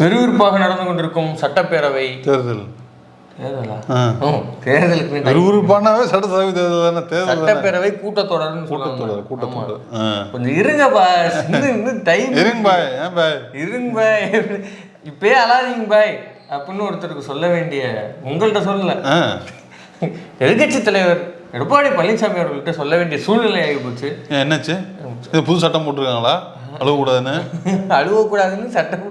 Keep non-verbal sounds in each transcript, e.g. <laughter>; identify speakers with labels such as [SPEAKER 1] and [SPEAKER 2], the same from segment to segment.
[SPEAKER 1] விறுவிறுப்பாக நடந்து கொண்டிருக்கும் சட்டப்பேரவை
[SPEAKER 2] தேர்தல். விறுவிறுப்பானாவே சட்டசபை தேர்தல் தானே? தேர்தல்
[SPEAKER 1] சட்டப்பேரவை
[SPEAKER 2] கூட்டத்தொடர். கூட்டத்தொடர். ஆ.
[SPEAKER 1] கொஞ்சம் இருங்க இன்னும் இன்னும் டைம்
[SPEAKER 2] இருங்க பாய் ஏன் பாய்
[SPEAKER 1] இருங்க பாய் இப்பயே அழாதீங்க பாய் அப்படின்னு ஒருத்தருக்கு சொல்ல வேண்டிய உங்கள்கிட்ட சொல்லல. எதிர்கட்சி தலைவர் எடப்பாடி பழனிசாமி அவர்கள்ட்ட சொல்ல வேண்டிய சூழ்நிலை ஆகி போச்சு.
[SPEAKER 2] என்னாச்சு? புது சட்டம் போட்டிருக்காங்களா? அழுவக்கூடாதுன்னு? <laughs>
[SPEAKER 1] அழுவக்கூடாதுன்னு சட்டம்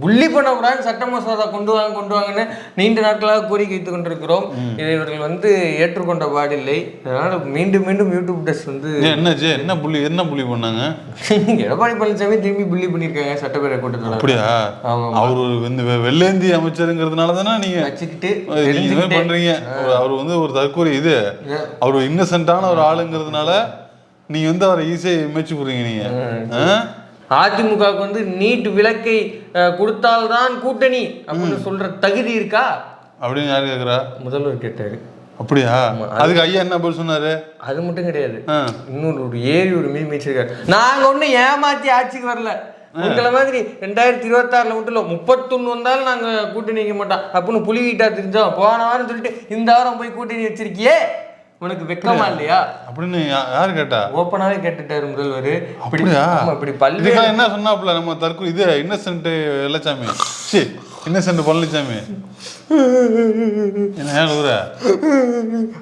[SPEAKER 1] புள்ளி பண்ணக்கூடாதுன்னு சட்ட மசோதா கொண்டு வாங்க கொண்டு வாங்கன்னு நீண்ட நாட்களாக கோரிக்கை வைத்துக் கொண்டிருக்கிறோம். இதை இவர்கள் வந்து ஏற்றுக்கொண்ட பாடில்லை. அதனால மீண்டும் மீண்டும் யூடியூப் டெஸ்ட் வந்து
[SPEAKER 2] என்னாச்சு என்ன புள்ளி என்ன புள்ளி பண்ணாங்க? <laughs>
[SPEAKER 1] எடப்பாடி பழனிசாமி திரும்பி புள்ளி பண்ணியிருக்காங்க சட்டப்பேரவை கூட்டத்தில்
[SPEAKER 2] அப்படியா. அவர் ஒரு இந்த வெ- வெள்ளேந்தி அமைச்சருங்கிறதுனால தானே நீங்க
[SPEAKER 1] வச்சுக்கிட்டு
[SPEAKER 2] ஒரு- அவர் வந்து ஒரு தற்கொலை இது. அவர் இன்னசென்ட்டான ஒரு ஆளுங்கிறதுனால நீங்க வந்து அவரை ஈஸியா இமேச்சு போடுறீங்க நீங்க?
[SPEAKER 1] அதிமுகவுக்கு வந்து நீட் விலக்கை கொடுத்தால்தான் கூட்டணி அப்படின்னு சொல்ற தகுதி இருக்கா?
[SPEAKER 2] அப்படின்னு யாரு கேக்குறா?
[SPEAKER 1] முதல்வர் கேட்டாரு.
[SPEAKER 2] அப்படியா? அதுக்கு ஐயா என்ன பதில் சொன்னாரு?
[SPEAKER 1] அது மட்டும் கிடையாது. இன்னொரு ஒரு ஏறி ஒரு மீன் மீச்சிருக்காரு. நாங்க ஒண்ணும் ஏமாத்தி ஆட்சிக்கு வரல. உங்களை மாதிரி ரெண்டாயிரத்தி இருபத்தாறுல மட்டும் இல்ல முப்பத்தொன்னு வந்தாலும் நாங்க கூட்டணி வைக்க மாட்டோம். அப்படின்னு புலிகிட்டா தெரிஞ்சோம் போன வாரம் சொல்லிட்டு இந்த வாரம் போய் கூட்டணி வச்சிருக்கியே? உனக்கு வெக்கமா இல்லையா?
[SPEAKER 2] அப்படின்னு யாரு கேட்டா?
[SPEAKER 1] ஓப்பனாவே கேட்டுட்டாரு முதல்வர்.
[SPEAKER 2] அப்படியா?
[SPEAKER 1] இப்படி
[SPEAKER 2] இதுக்கெல்லாம் என்ன சொன்னாப்புல? நம்ம தற்கொலை இது இன்னசென்ட் வெள்ளச்சாமி. சி இன்னசென்ட் பழனிசாமி என்ன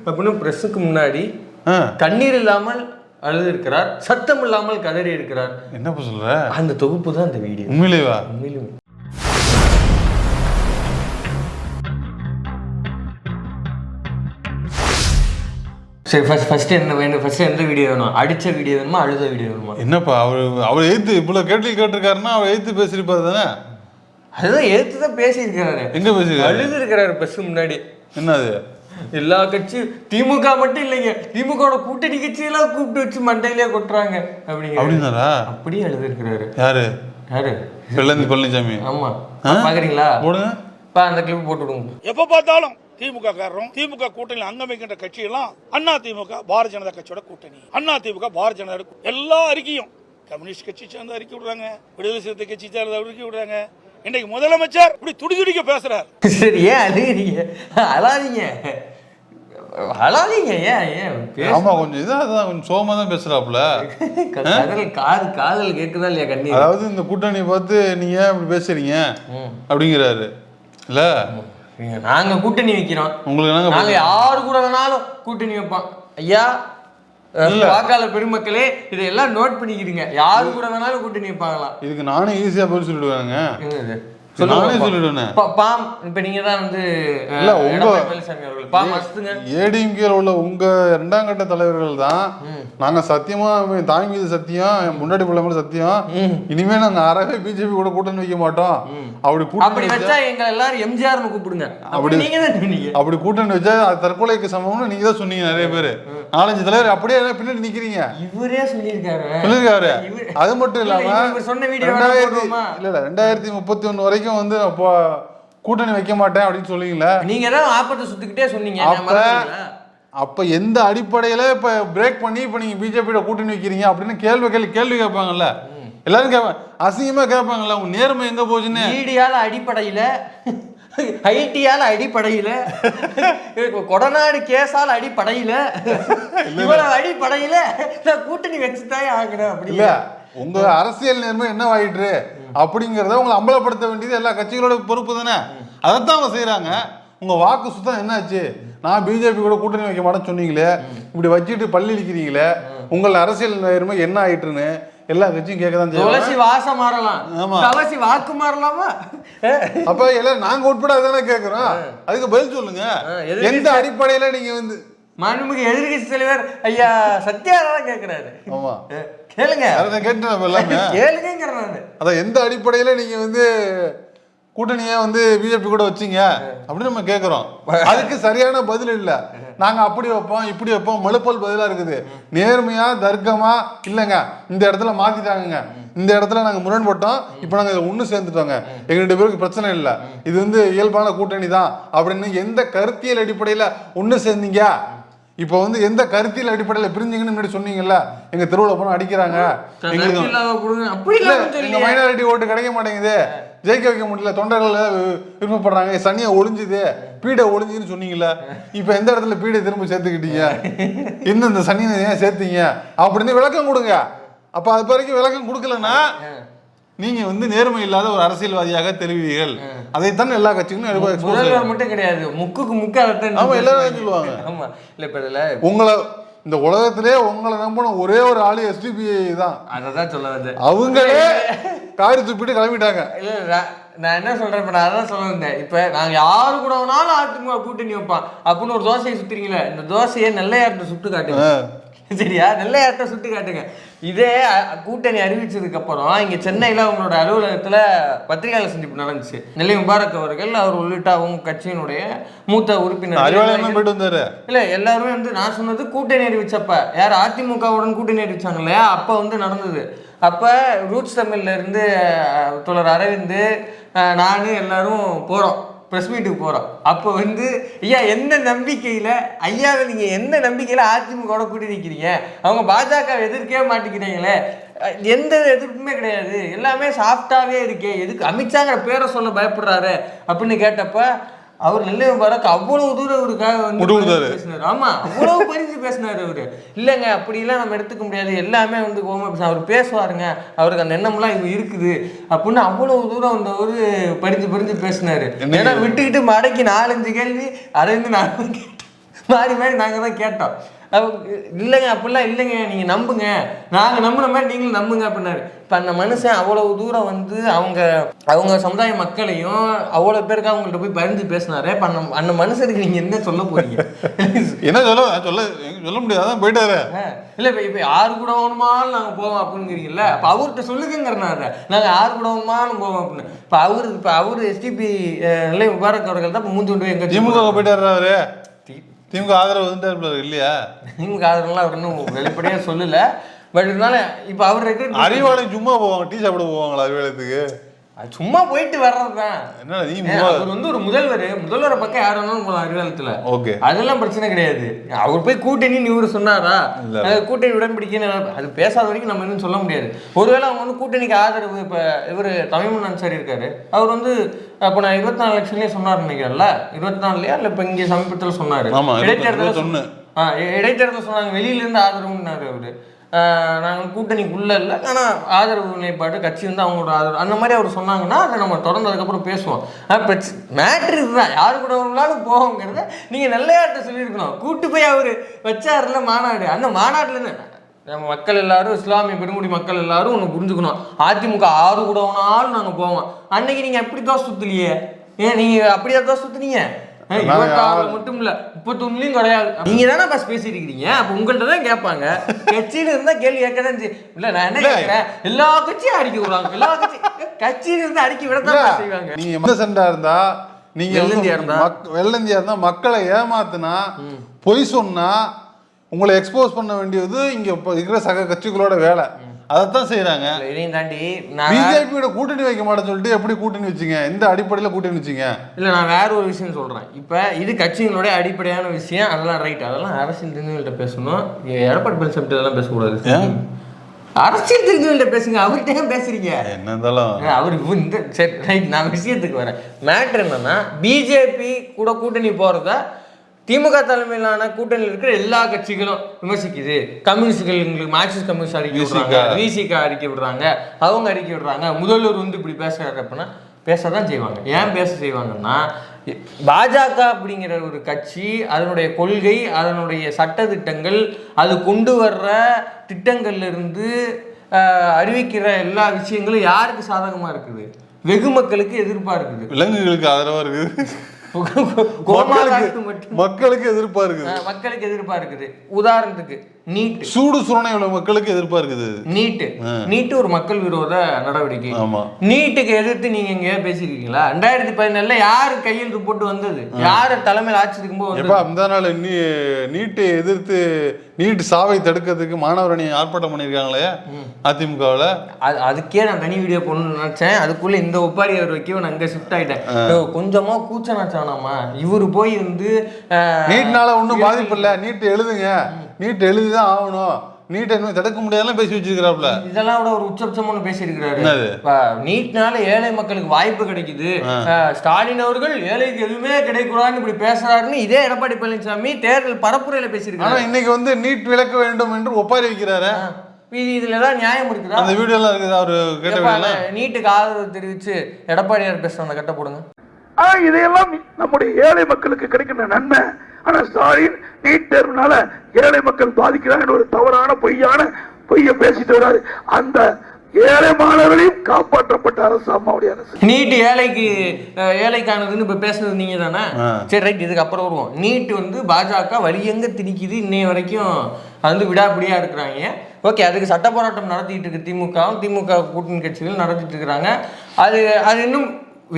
[SPEAKER 1] அப்படின்னு பிரஸுக்கு முன்னாடி கண்ணீர் இல்லாமல் அழுது இருக்கிறார் சத்தம் இல்லாமல் கதறி இருக்கிறார்.
[SPEAKER 2] என்னப்பா சொல்ற?
[SPEAKER 1] அந்த தொகுப்பு தான் இந்த வீடியோ.
[SPEAKER 2] உண்மையிலேவா?
[SPEAKER 1] உண்மையிலுமே. சரி ஃபர்ஸ்ட் ஃபர்ஸ்ட் என்ன வேணும் ஃபர்ஸ்ட் எந்த வீடியோ வேணும்? அடிச்ச வீடியோ வேணுமா அழுத வீடியோ வேணுமா?
[SPEAKER 2] என்னப்பா அவர் அவர் எய்த்து இவ்வளவு கேள்வி கேட்டிருக்காருன்னா அவர் எய்த்து பேசிருப்பாரு தானே?
[SPEAKER 1] அதுதான் எடுத்து தான் பேசியிருக்கிறாரு.
[SPEAKER 2] எங்க பேசிருக்காரு
[SPEAKER 1] அழுது இருக்கிறாரு பஸ் முன்னாடி.
[SPEAKER 2] என்னது?
[SPEAKER 1] எல்லா கட்சியும் திமுக மட்டும் இல்லைங்க. திமுகவோட கூட்டணி கட்சியெல்லாம் கூப்பிட்டு வச்சு மண்டையிலே கொட்டுறாங்க. அப்படிங்க
[SPEAKER 2] அப்படின்னாரா?
[SPEAKER 1] அப்படியே அழுது இருக்கிறாரு
[SPEAKER 2] யாரு?
[SPEAKER 1] யாரு?
[SPEAKER 2] வெள்ளந்தி பழனிசாமி
[SPEAKER 1] ஆமா. பாக்குறீங்களா?
[SPEAKER 2] போடுங்க.
[SPEAKER 1] பா அந்த கிளிப் போட்டு விடுங்க.
[SPEAKER 3] எப்ப பார்த்தாலும் திமுக காரரும் திமுக கூட்டணியில் அங்கம் வைக்கின்ற கட்சியெல்லாம் அண்ணா திமுக பாரதிய ஜனதா கட்சியோட கூட்டணி. அண்ணா திமுக பாரதிய ஜனதா எல்லா அறிக்கையும் கம்யூனிஸ்ட் கட்சி சேர்ந்த அறிக்கை விடுறாங்க. விடுதலை சிறுத்தை கட்சி சேர்ந்த அறிக்கை விடுறாங்க. இன்னைக்கு முதலமைச்சர் இப்படி துடிதுடிக்க பேசுறார்.
[SPEAKER 1] சரி ஏன் அழுகிறீங்க அழாதீங்க. அழாதீங்க ஏன் ஏன்?
[SPEAKER 2] ஆமா கொஞ்சம் இதா அதான் கொஞ்சம் சோகமா தான் பேசுறாப்புல.
[SPEAKER 1] காது காதல் கேக்குதா இல்லையா கண்ணீர்?
[SPEAKER 2] அதாவது இந்த கூட்டணி பார்த்து நீங்க ஏன் இப்படி பேசுறீங்க. அப்படிங்கிறாரு. இல்ல.
[SPEAKER 1] நீங்க நாங்க கூட்டணி வைக்கிறோம்.
[SPEAKER 2] உங்களுக்கு என்னங்க
[SPEAKER 1] நாங்க யாரு கூட வேணாலும் கூட்டணி வைப்போம். ஐயா வாக்காளர் பெருமக்களே இதையெல்லாம் நோட் பண்ணிக்கிடுங்க. யாரு கூட வேணாலும் கூட்டணி வைப்பாங்களாம்.
[SPEAKER 2] இதுக்கு நானே ஈஸியா பதில் சொல்லிடுவாங்க நானே சொல்லிடுவேனே.
[SPEAKER 1] பாம் இப்ப தான் வந்து
[SPEAKER 2] இல்ல,
[SPEAKER 1] பாம்
[SPEAKER 2] ஏடிஎம்கேல உள்ள உங்க இரண்டாம் கட்ட தலைவர்கள் தான் நாங்க சத்தியமா தாய் மீது சத்தியம் முன்னாடி பிள்ளை மேல சத்தியம். இனிமே நாங்க அறவே பிஜேபி கூட கூட்டணி வைக்க மாட்டோம். அப்படி
[SPEAKER 1] அப்படி வச்சா எங்க எல்லாரும் எம்ஜிஆர்னு கூப்பிடுங்க. அப்படி நீங்க தான்
[SPEAKER 2] அப்படி கூட்டணி வச்சா தற்கொலைக்கு சமம்னு நீங்க தான் சொன்னீங்க நிறைய பேர். நாலஞ்சு தலைவர் அப்படியே பின்னாடி நிக்கிறீங்க.
[SPEAKER 1] இவரே சொல்லியிருக்காரு.
[SPEAKER 2] சொல்லிருக்காரு
[SPEAKER 1] இவரு-
[SPEAKER 2] அது மட்டும்
[SPEAKER 1] இல்ல,
[SPEAKER 2] இல்லாம
[SPEAKER 1] சொன்ன வீடியோ?
[SPEAKER 2] இல்ல இல்ல ரெண்டாயிரத்தி முப்பத்தி ஒண்ணு வரைக்கும் வந்து நான் இப்போ கூட்டணி வைக்க மாட்டேன் அப்படின்னு சொல்லுவீங்களே
[SPEAKER 1] நீங்க தான் ஆப்பத்தை சுத்திக்கிட்டே சொன்னீங்க
[SPEAKER 2] அப்ப? அப்ப எந்த அடிப்படையில இப்ப பிரேக் பண்ணி இப்ப நீங்க பிஜேபியோட கூட்டணி வைக்கிறீங்க அப்படின்னு கேள்வி கேள்வி கேள்வி கேட்பாங்கல்ல. எல்லாரும் கேட்பாங்க அசிங்கமா கேட்பாங்கல்ல உங்க நேர்மை எங்க போச்சுன்னு.
[SPEAKER 1] ஈடியால அடிப்படையில ஐடியால அடிப்படையில கொடநாடு கேஸால அடிப்படையில இவ்வளவு அடிப்படையில நான் கூட்டணி வச்சுதான் ஆகணும் அப்படி
[SPEAKER 2] இல்ல உங்க அரசியல் நேர்மை என்னவாயிற்று? அப்படிங்கறத உங்களை அம்பலப்படுத்த வேண்டியது எல்லா கட்சிகளோட பொறுப்பு தானே? அதைத்தான் அவங்க செய்றாங்க. உங்க வாக்கு சுத்தம் என்னாச்சு? நான் பிஜேபி கூட கூட்டணி வைக்க மாட்டேன்னு சொன்னீங்களே. இப்படி வச்சுட்டு பள்ளி இழிக்கிறீங்களே. உங்கள் அரசியல் நேர்மை என்ன ஆயிற்றுன்னு எல்லா கட்சியும் கேட்க தான்
[SPEAKER 1] துளசி வாசம் மாறலாம்.
[SPEAKER 2] ஆமா.
[SPEAKER 1] துளசி வாக்கு மாறலாமா?
[SPEAKER 2] அப்ப எல்லாம் நாங்க உட்பட தானே கேக்குறோம். அதுக்கு பதில் சொல்லுங்க. எந்த அடிப்படையில நீங்க வந்து
[SPEAKER 1] மாண்புமிகு எதிர்கட்சி தலைவர் ஐயா சத்யாதான் கேக்குறாரு.
[SPEAKER 2] ஆமா.
[SPEAKER 1] கேளுங்க.
[SPEAKER 2] அதை கேட்டு எல்லாமே. <laughs>
[SPEAKER 1] கேளுங்கிறேன் நானு.
[SPEAKER 2] அதான் எந்த அடிப்படையில நீங்க வந்து கூட்டணியை வந்து பிஜேபி கூட வச்சீங்க? அப்படின்னு நம்ம கேக்குறோம். அதுக்கு சரியான பதில் இல்ல. நாங்க அப்படி வைப்போம் இப்படி வைப்போம் மழுப்பல் பதிலா இருக்குது. நேர்மையா தர்க்கமா இல்லைங்க. இந்த இடத்துல மாத்திட்டாங்கங்க. இந்த இடத்துல நாங்க முரண்பட்டோம். இப்போ நாங்க இதில் ஒண்ணு சேர்ந்துட்டோங்க. ரெண்டு பேருக்கு பிரச்சனை இல்லை. இது வந்து இயல்பான கூட்டணி தான் அப்படின்னு எந்த கருத்தியல் அடிப்படையில ஒண்ணு சேர்ந்தீங்க? இப்போ வந்து எந்த கருத்தியல் அடிப்படையில் பிரிஞ்சிங்கன்னு முன்னாடி சொன்னீங்கல்ல எங்க தெருவுல போனா அடிக்கிறாங்க. எங்க மைனாரிட்டி ஓட்டு கிடைக்க மாட்டேங்குது. ஜெயிக்க வைக்க முடியல தொண்டர்கள் விருப்பப்படுறாங்க. சனியை ஒளிஞ்சுது. பீடை ஒளிஞ்சுன்னு சொன்னீங்கல்ல இப்ப எந்த இடத்துல பீடை திரும்ப சேர்த்துக்கிட்டீங்க? இன்னும் இந்த சனியை ஏன் சேர்த்தீங்க? அப்படின்னு விளக்கம் கொடுங்க. அப்ப அது வரைக்கும் விளக்கம் கொடுக்கலன்னா நீங்க வந்து நேர்மை இல்லாத ஒரு அரசியல்வாதியாக தெரிவிகள் அதைத்தான் எல்லா கட்சிகளும்
[SPEAKER 1] முதல்வர் மட்டும் கிடையாது. முக்குக்கு முக்கு அதைத்தான்
[SPEAKER 2] ஆமா எல்லாரும் சொல்லுவாங்க.
[SPEAKER 1] ஆமா. இல்ல இப்ப இதுல
[SPEAKER 2] உங்களை இந்த உலகத்திலே உங்களை நம்பின ஒரே ஒரு ஆளு எஸ்டிபிஐ தான்.
[SPEAKER 1] அததான் சொல்ல வந்தேன்.
[SPEAKER 2] அவங்களே காரி துப்பிட்டு கிளம்பிட்டாங்க.
[SPEAKER 1] இல்ல நான் என்ன சொல்றேன்? இப்ப நான் அதான் சொல்ல வந்தேன். இப்ப நாங்க யாரு கூட வேணாலும் அதிமுக கூட்டணி வைப்பான். அப்படின்னு ஒரு தோசையை சுத்துறீங்களே இந்த தோசையை நெல்லையார்ட்ட சுட்டு காட்டுங்க. சரியா? நெல்லையார்ட்ட சுட்டு காட்டுங்க. இதே கூட்டணி அறிவிச்சதுக்கு அப்புறம் இங்க சென்னையில அவங்களோட அலுவலகத்துல பத்திரிகையாளர் சந்திப்பு நடந்துச்சு. நெல்லை முபாரக் அவர்கள் அவர் உள்ளிட்ட அவங்க கட்சியினுடைய மூத்த உறுப்பினர் இல்ல எல்லாருமே வந்து நான் சொன்னது கூட்டணி அறிவிச்சப்ப. யார் அதிமுகவுடன் கூட்டணி அறிவிச்சாங்க இல்லையா? அப்ப வந்து நடந்தது. அப்ப ரூட்ஸ் தமிழ்ல இருந்து அஹ், தோழர் அரவிந்த் நானு எல்லாரும் போறோம். ப்ரெஸ் மீட்டுக்கு போகிறோம் அப்போ வந்து ஐயா எந்த நம்பிக்கையில் ஐயாவை நீங்கள் எந்த நம்பிக்கையில் அதிமுகவோட கூட்டி நிற்கிறீங்க அவங்க பாஜக எதிர்க்கவே மாட்டேங்கிறீங்களே. எந்த எதிர்ப்புமே கிடையாது. எல்லாமே சாஃப்டாகவே இருக்கே. எதுக்கு அமித்ஷாங்கிற பேரை சொல்ல பயப்படுறாரு அப்படின்னு கேட்டப்போ அவர் நெல்லை முபாரக் அவ்வளவு தூரம் அவருக்காக. பேசினாரு. ஆமா அவ்வளவு பரிசு பேசினாரு அவரு. இல்லைங்க அப்படிலாம் நம்ம எடுத்துக்க முடியாது. எல்லாமே வந்து கோமா அவர் பேசுவாருங்க. அவருக்கு அந்த எண்ணம்லாம் இது இருக்குது. அப்படின்னு அவ்வளவு தூரம் வந்து அவரு பறிஞ்சு பறிஞ்சு பேசினாரு. ஏன்னா விட்டுக்கிட்டு மடக்கி நாலஞ்சு கேள்வி அதை வந்து கேட்டேன் மாறி மாறி நாங்க தான் கேட்டோம். இல்லைங்க அப்படிலாம் இல்லைங்க நீங்க நம்புங்க. நாங்க நம்பின மாதிரி நீங்களும் நம்புங்க அப்படின்னாரு. இப்ப அந்த மனுஷன் அவ்வளவு தூரம் வந்து அவங்க அவங்க சமுதாய மக்களையும் அவ்வளவு பேருக்கு அவங்கள்ட்ட போய் பரிந்து பேசினாரு. இப்ப அந்த அந்த மனுஷனுக்கு நீங்க என்ன சொல்ல போறீங்க?
[SPEAKER 2] என்ன சொல்ல சொல்ல சொல்ல முடியாது. அதான் போயிட்டாரு.
[SPEAKER 1] இல்ல இப்ப இப்ப யாரு கூட வேணுமாலும் நாங்க போவோம் அப்படிங்கிறீங்கல்ல. அப்ப அவர்கிட்ட சொல்லுங்கிறனால நாங்க யாரு கூட வேணுமாலும் போவோம் அப்படின்னு. இப்ப அவரு இப்ப அவரு எஸ்டிபி நிலை முபாரக் அவர்கள் தான் இப்ப மூஞ்சி கொண்டு போய் எங்க
[SPEAKER 2] திமுக போயிட்டாரு அவரு. திமுக ஆதரவு வந்துட்டாரு இல்லையா?
[SPEAKER 1] திமுக ஆதரவுலாம் அவர் இன்னும் வெளிப்படையா சொல்லல. பட் இருந்தாலும் இப்ப அவர்
[SPEAKER 2] அறிவாலயம் சும்மா போவாங்க டீ சாப்பிட போவாங்களா அறிவாலயத்துக்கு
[SPEAKER 1] அது சும்மா போயிட்டு வர்றதுதான்.
[SPEAKER 2] என்ன நீ
[SPEAKER 1] அவர் வந்து ஒரு முதல்வர். முதல்வரை பக்கம் யார் வேணாலும் போகலாம் அறிவாலயத்துல
[SPEAKER 2] ஓகே.
[SPEAKER 1] அதெல்லாம் பிரச்சனை கிடையாது. அவர் போய் கூட்டணின்னு இவரு சொன்னாரா? கூட்டணி உடன்படிக்கைன்னு அது பேசாத வரைக்கும் நம்ம இன்னும் சொல்ல முடியாது. ஒருவேளை அவங்க வந்து கூட்டணிக்கு ஆதரவு இப்ப இவர் தமிழ்மன் அன்சாரி இருக்காரு. அவர் வந்து அப்ப நான் இருபத்தி நாலு லட்சம்லயே சொன்னார் நினைக்கிறேன்ல? இருபத்தி நாலுலயா இல்ல இப்ப இங்க சமீபத்தில் சொன்னாரு. இடைத்தேர்தல இடைத்தேர்தல் சொன்னாங்க. வெளியில இருந்து ஆதரவுன்னாரு அவரு. நாங்கள் கூட்டணிக்குள்ளே இல்லை. ஆனால் ஆதரவு நிலைப்பாடு கட்சி வந்து அவங்களோட ஆதரவு. அந்த மாதிரி அவர் சொன்னாங்கன்னா அதை நம்ம தொடர்ந்ததுக்கப்புறம் பேசுவோம். ஆனால் மேட்ரு இதுதான் யாரு கூட வேணாலும் போவோங்கிறத நீங்கள் நல்லையாட்ட சொல்லியிருக்கணும். கூட்டு போய் அவர் வச்சாருல மாநாடு. அந்த மாநாட்டிலேருந்து நம்ம மக்கள் எல்லாரும் இஸ்லாமிய பெருங்குடி மக்கள் எல்லாரும் ஒன்று புரிஞ்சுக்கணும். அதிமுக ஆறு கூட வேணாலும் போவோம். அன்னைக்கு நீங்கள் எப்படி தோசை சுத்தலையே? ஏன் நீங்கள் அப்படியே தோசை சுற்றுனீங்க மட்டும் இல்ல. முப்பத்தொன்னுலயும் கிடையாது. நீங்க தானே பஸ் பேசிட்டு இருக்கீங்க அப்ப உங்கள்ட்ட தான் கேட்பாங்க. கட்சியில இருந்தா கேள்வி கேட்க தான் செய்யும். இல்ல நான் என்ன. கேட்கிறேன்? எல்லா கட்சியும் அடிக்க விடுவாங்க. எல்லா கட்சி கட்சியில இருந்து அடிக்க விடத்தான் செய்வாங்க
[SPEAKER 2] நீங்க மத சண்டா இருந்தா நீங்க
[SPEAKER 1] வெள்ளந்தியா இருந்தா?
[SPEAKER 2] வெள்ளந்தியா இருந்தா மக்களை ஏமாத்துனா பொய் சொன்னா உங்களை எக்ஸ்போஸ் பண்ண வேண்டியது இங்க இருக்கிற சக கட்சிகளோட வேலை. அதைத்தான் செய்யறாங்க
[SPEAKER 1] இதையும் தாண்டி நான்
[SPEAKER 2] பிஜேபியோட கூட்டணி வைக்க மாட்டேன்னு சொல்லிட்டு எப்படி கூட்டணி வச்சீங்க? எந்த அடிப்படையில கூட்டணி வச்சீங்க?
[SPEAKER 1] இல்ல நான் வேற ஒரு விஷயம் சொல்றேன். இப்ப இது கட்சிகளுடைய அடிப்படையான விஷயம் அதெல்லாம் ரைட் அதெல்லாம் அரசியல் தெரிஞ்சவங்கள்ட்ட பேசணும். எடப்பாடி பழனிசாமி இதெல்லாம் பேசக்கூடாது? அரசியல் தெரிஞ்சவங்கள்ட்ட பேசுங்க. அவர்கிட்ட பேசுறீங்க?
[SPEAKER 2] என்ன இருந்தாலும்
[SPEAKER 1] அவர் இந்த சரி ரைட் நான் விஷயத்துக்கு வரேன். மேட்ரு என்னன்னா பிஜேபி கூட கூட்டணி போறத திமுக தலைமையிலான கூட்டணியில் இருக்கிற எல்லா கட்சிகளும் விமர்சிக்குது. கம்யூனிஸ்டுகள் எங்களுக்கு மார்க்சிஸ்ட் கம்யூனிஸ்ட் அறிக்கை விடுறாங்க. விசிக அறிக்கை விடுறாங்க அவங்க அறிக்கை விடுறாங்க. முதல்வர் வந்து இப்படி பேசுறாரு அப்படின்னா பேச தான் செய்வாங்க. ஏன் பேச செய்வாங்கன்னா பாஜக அப்படிங்கிற ஒரு கட்சி அதனுடைய கொள்கை அதனுடைய சட்டதிட்டங்கள் அது கொண்டு வர்ற திட்டங்கள்ல இருந்து ஆஹ், அறிவிக்கிற எல்லா விஷயங்களும் யாருக்கு சாதகமா இருக்குது? வெகு மக்களுக்கு எதிர்ப்பா இருக்குது.
[SPEAKER 2] விலங்குகளுக்கு ஆதரவா இருக்குது. மக்களுக்கு எதிர்ப்பா இருக்குது.
[SPEAKER 1] மக்களுக்கு எதிர்ப்பா இருக்குது. உதாரணத்துக்கு நீட்
[SPEAKER 2] சூடு சுரணை உள்ள மக்களுக்கு எதிர்ப்பா இருக்குது.
[SPEAKER 1] நீட்டு. நீட்டு ஒரு மக்கள் விரோத நடவடிக்கை.
[SPEAKER 2] ஆமா.
[SPEAKER 1] நீட்டுக்கு எதிர்த்து நீங்க எங்கேயாவது பேசியிருக்கீங்களா? ரெண்டாயிரத்தி பதினேழுல யாரு கையெழுத்து போட்டு வந்தது? யாரு தலைமையில் ஆட்சி இருக்கும்போது
[SPEAKER 2] அந்த நாள் நீ நீட்டை எதிர்த்து நீட் சாவை தடுக்கிறதுக்கு மாணவர் அணி ஆர்ப்பாட்டம் பண்ணியிருக்காங்களே அதிமுகவில்.
[SPEAKER 1] அது அதுக்கே நான் தனி வீடியோ போடணும்னு நினைச்சேன். அதுக்குள்ள இந்த ஒப்பாரி அவர் வைக்க நான் அங்க ஷிஃப்ட் ஆயிட்டேன். ஓ, கொஞ்சமா கூச்சனாச்சானாமா? இவரு போய் வந்து
[SPEAKER 2] நீட்னால ஒன்றும் பாதிப்பு இல்லை. நீட் எழுதுங்க. நீட் எழுதி தான் ஆகணும். நீட்டை இன்னும் தடுக்க முடியாதுலாம் பேசி வச்சிருக்கிறாப்புல.
[SPEAKER 1] இதெல்லாம் விட ஒரு உச்சபட்சம்னு பேசியிருக்கிறாரு.
[SPEAKER 2] என்னது?
[SPEAKER 1] இப்ப நீட்னால ஏழை மக்களுக்கு வாய்ப்பு கிடைக்குது. ஸ்டாலின் அவர்கள் ஏழைக்கு எதுவுமே கிடைக்கூடாதுன்னு இப்படி பேசுறாருன்னு இதே எடப்பாடி பழனிசாமி தேர்தல் பரப்புரையில
[SPEAKER 2] ஆனா
[SPEAKER 1] பேசியிருக்காரு
[SPEAKER 2] இன்னைக்கு வந்து நீட் விலக்க வேண்டும் என்று ஒப்பாரி வைக்கிறாரு.
[SPEAKER 1] இது இதுல ஏதாவது நியாயம் இருக்குதா?
[SPEAKER 2] அந்த வீடியோலாம் இருக்குது அவரு கேட்ட
[SPEAKER 1] நீட்டுக்கு ஆதரவு தெரிவிச்சு எடப்பாடியார் பேசுற அந்த கட்ட போடுங்க.
[SPEAKER 4] இதையெல்லாம் நம்முடைய ஏழை மக்களுக்கு கிடைக்கின்ற நன்மை. ஆனா ஸ்டாலின் நீட் தேர்வுனால ஏழை மக்கள் பாதிக்கிறாங்க ஒரு தவறான பொய்யான பொய்ய பேசிட்டு வராரு அந்த ஏழை மாணவர்களையும் காப்பாற்றப்பட்ட அரசு அம்மாவுடைய அரசு.
[SPEAKER 1] நீட் ஏழைக்கு ஏழைக்கானதுன்னு இப்ப பேசுனது நீங்க தானே. சரி ரைட் இதுக்கு அப்புறம் வருவோம். நீட் வந்து பாஜக வழியெங்க திணிக்குது இன்னைய வரைக்கும். அது வந்து விடாப்பிடியா இருக்கிறாங்க. ஓகே அதுக்கு சட்ட போராட்டம் நடத்திட்டு இருக்கு திமுகவும் திமுக கூட்டணி கட்சிகள் நடத்திட்டு இருக்கிறாங்க. அது அது இன்னும்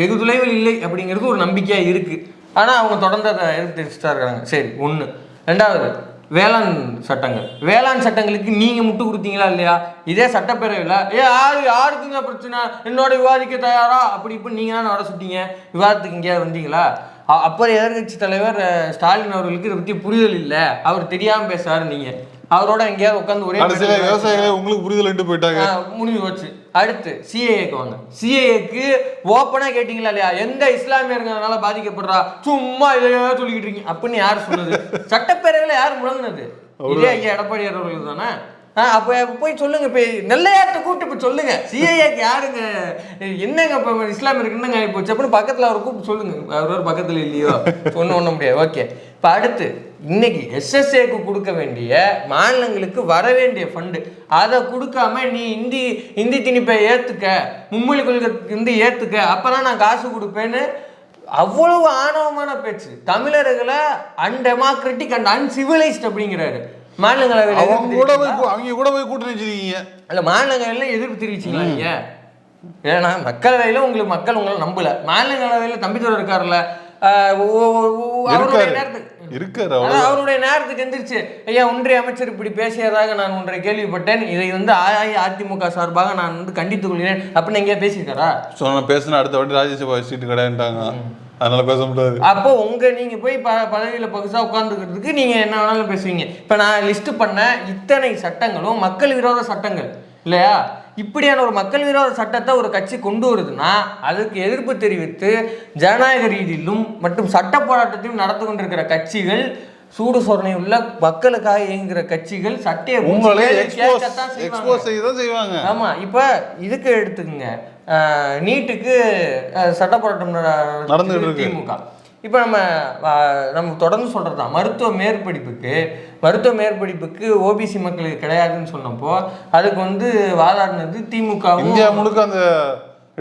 [SPEAKER 1] வெகு தொலைவில் இல்லை அப்படிங்கிறது ஒரு நம்பிக்கையா இருக்கு. ஆனா அவங்க தொடர்ந்து அதை எதிர்த்து தெரிச்சுட்டா இருக்காங்க. சரி ஒண்ணு. ரெண்டாவது வேளாண் சட்டங்கள். வேளாண் சட்டங்களுக்கு நீங்க முட்டு கொடுத்தீங்களா இல்லையா? இதே சட்டப்பேரவையில் ஏ யாரு யாருக்குங்க பிரச்சனை. என்னோட விவாதிக்க தயாரா? அப்படி இப்படி நீங்க தானே வர சுட்டீங்க. விவாதத்துக்கு எங்கேயாவது வந்தீங்களா? அப்புறம் எதிர்கட்சி தலைவர் ஸ்டாலின் அவர்களுக்கு இதை பத்தி புரிதல் இல்லை. அவர் தெரியாம பேசுறாரு நீங்க. அவரோட எங்கேயாவது உட்காந்து ஒரே
[SPEAKER 2] விவசாயிகளே உங்களுக்கு புரிதல் போயிட்டாங்க.
[SPEAKER 1] முடிஞ்சு போச்சு. அடுத்து சிஏஏக்கு வாங்க. சிஏஏக்கு ஓப்பனா கேட்டீங்களா இல்லையா? எந்த இஸ்லாமியர்களால பாதிக்கப்படுறா? சும்மா இதையே சொல்லிக்கிட்டு இருக்கீங்க. அப்படின்னு யார் சொன்னது <laughs> சட்டப்பேரவையில யார் முழங்குனது? இதே ஐயா எடப்பாடியார் அவர்கள் தானே? அப்போ போய் சொல்லுங்க இப்போ நெல்லையாட்ட கூப்பிட்டு இப்போ சொல்லுங்க. சிஐஏக்கு யாருங்க? என்னங்க இப்போ இஸ்லாமியருக்கு என்னங்க ஆகி போச்சு? அப்படின்னு பக்கத்தில் அவர் கூப்பிட்டு சொல்லுங்க. அவர் ஒரு பக்கத்தில் இல்லையோ? ஒன்றும் ஒன்றும் முடியாது. ஓகே. இப்போ அடுத்து இன்னைக்கு எஸ்எஸ்ஏக்கு கொடுக்க வேண்டிய மாநிலங்களுக்கு வர வேண்டிய ஃபண்டு அதை கொடுக்காம நீ இந்தி இந்தி திணிப்பை ஏற்றுக்க மும்மொழி கொள்கை வந்து ஏற்றுக்க அப்பதான் நான் காசு கொடுப்பேன்னு அவ்வளவு ஆணவமான பேச்சு. தமிழர்களை அன்டெமோக்ராட்டிக் அண்ட் அன்சிவிலைஸ்ட் அப்படிங்கிறாரு. மாநிலங்களவையில்
[SPEAKER 2] அவங்க கூட? போய் அவங்க கூட போய் கூட்டணி வச்சிருக்கீங்க.
[SPEAKER 1] இல்ல மாநிலங்களவையில் எதிர்ப்பு தெரிவிச்சீங்களா நீங்க? ஏன்னா மக்களவையில உங்களுக்கு மக்கள் உங்களை நம்பல. மாநிலங்களவையில ஒ- ஒ- அவருடைய. நேரத்துக்கு அவருடைய நேரத்துக்கு எந்திரிச்சு ஐயா ஒன்றிய அமைச்சர் இப்படி பேசியதாக நான் ஒன்றை கேள்விப்பட்டேன். இதை வந்து அஇஅதிமுக சார்பாக நான் வந்து கண்டித்துக் கொள்கிறேன். அப்படின்னு எங்கேயா பேசியிருக்காரா?
[SPEAKER 2] சொன்ன பேசின அடுத்த வாட்டி ராஜ்யசபா சீட்டு கிடையாதுட்டாங்க அதனால பேச முடியாது.
[SPEAKER 1] அப்போ உங்க நீங்க போய் ப பதவியில பகுசா உட்காந்துக்கிறதுக்கு நீங்க என்ன வேணாலும் பேசுவீங்க. இப்ப நான் லிஸ்ட் பண்ண இத்தனை சட்டங்களும் மக்கள் விரோத சட்டங்கள் இல்லையா? இப்படியான ஒரு மக்கள் விரோத சட்டத்தை ஒரு கட்சி கொண்டு வருதுன்னா அதுக்கு எதிர்ப்பு தெரிவித்து ஜனநாயக ரீதியிலும் மற்றும் சட்ட போராட்டத்தையும் நடந்து கொண்டிருக்கிற கட்சிகள் சூடு சொரணை உள்ள மக்களுக்காக இயங்குகிற கட்சிகள் சட்டையை
[SPEAKER 2] உங்களே எக்ஸ்போஸ்
[SPEAKER 1] செய்வாங்க. ஆமா இப்ப இதுக்கு எடுத்துக்கங்க. நீட்டுக்கு சட்ட போராட்டம் நட-
[SPEAKER 2] நடந்துகிட்டு இருக்கு.
[SPEAKER 1] திமுக இப்போ நம்ம நம்ம தொடர்ந்து சொல்றதுதான் மருத்துவ மேற்படிப்புக்கு மருத்துவ மேற்படிப்புக்கு ஓபிசி மக்களுக்கு கிடையாதுன்னு சொன்னப்போ அதுக்கு வந்து வாதாடினது திமுகவும்
[SPEAKER 2] இந்தியா முழுக்க அந்த